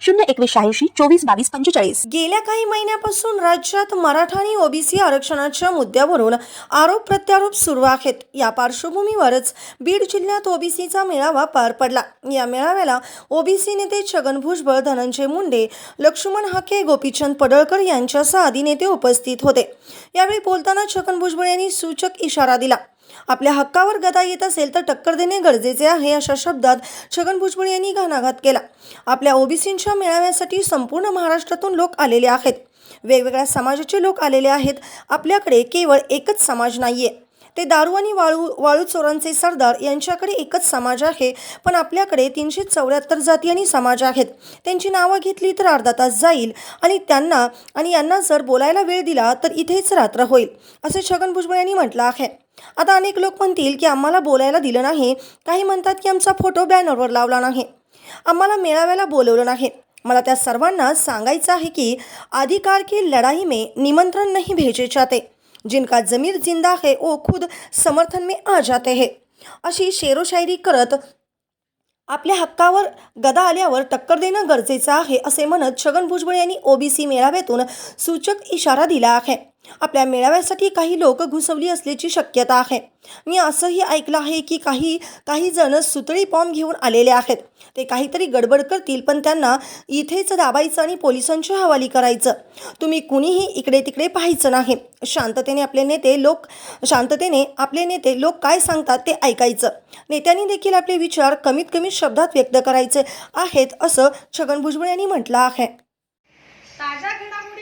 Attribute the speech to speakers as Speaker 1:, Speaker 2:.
Speaker 1: शून्य एकवीस शहाऐंशी चोवीस बावीस पंचेचाळीस.
Speaker 2: गेल्या काही महिन्यापासून राज्यात मराठा आणि ओबीसी आरक्षणाच्या मुद्द्यावरून आरोप प्रत्यारोप सुरू आहेत. या पार्श्वभूमीवरच बीड जिल्ह्यात ओबीसीचा मेळावा पार पडला. या मेळाव्याला ओबीसी नेते छगन भुजबळ धनंजय मुंडे लक्ष्मण हाके गोपीचंद पडळकर यांच्यासह आदी नेते उपस्थित होते. यावेळी बोलताना छगन भुजबळ यांनी सूचक इशारा दिला. आपल्या हक्कावर गदा येत असेल तर टक्कर देणे गरजेचे आहे अशा शब्दात छगन भुजबळ यांनी घणाघात केला. आपल्या ओबीसींच्या मेळाव्यासाठी संपूर्ण महाराष्ट्रातून लोक आलेले आहेत. वेगवेगळ्या समाजाचे लोक आलेले आहेत. आपल्याकडे केवळ एकच समाज नाहीये. ते दारू आणि वाळू वाळू चोरांचे सरदार यांच्याकडे एकच समाज आहे. पण आपल्याकडे तीनशे चौऱ्याहत्तर जाती आणि समाज आहेत. त्यांची नावं घेतली तर अर्धा तास जाईल. आणि त्यांना आणि यांना जर बोलायला वेळ दिला तर इथेच रात्र होईल असे छगन भुजबळ यांनी म्हटलं आहे. आता अनेक लोक म्हणतील की आम्हाला बोलायला दिलं नाही. काही म्हणतात की आमचा फोटो बॅनरवर लावला नाही. आम्हाला मेळाव्याला बोलवलं नाही. मला त्या सर्वांना सांगायचं आहे की अधिकार की लढाई में निमंत्रण नहीं भेजे जाते जिनका जमीर जिंदा है वो खुद समर्थन में आ जाते हैं। अशी शेरोशायरी करत आपल्या हक्कावर गदा आल्यावर टक्कर देणं गरजेचं आहे असे म्हणत छगन भुजबळ यांनी ओबीसी मेळाव्यातून सूचक इशारा दिला आहे. आपल्या मेळाव्यासाठी काही लोक घुसवली असल्याची शक्यता आहे. मी असंही ऐकलं आहे की काही काही जण सुतळी बॉम्ब घेऊन आलेले आहेत. ते काहीतरी गडबड करतील पण त्यांना इथेच दाबायचं आणि पोलिसांच्या हवाली करायचं. तुम्ही कुणीही इकडे तिकडे पाहायचं नाही. शांततेने आपले नेते लोक शांततेने आपले नेते लोक काय सांगतात ते ऐकायचं. नेत्यांनी देखील आपले विचार कमीत कमी शब्दात व्यक्त करायचे आहेत असं छगन भुजबळ यांनी म्हटलं आहे.
Speaker 3: घडामोडी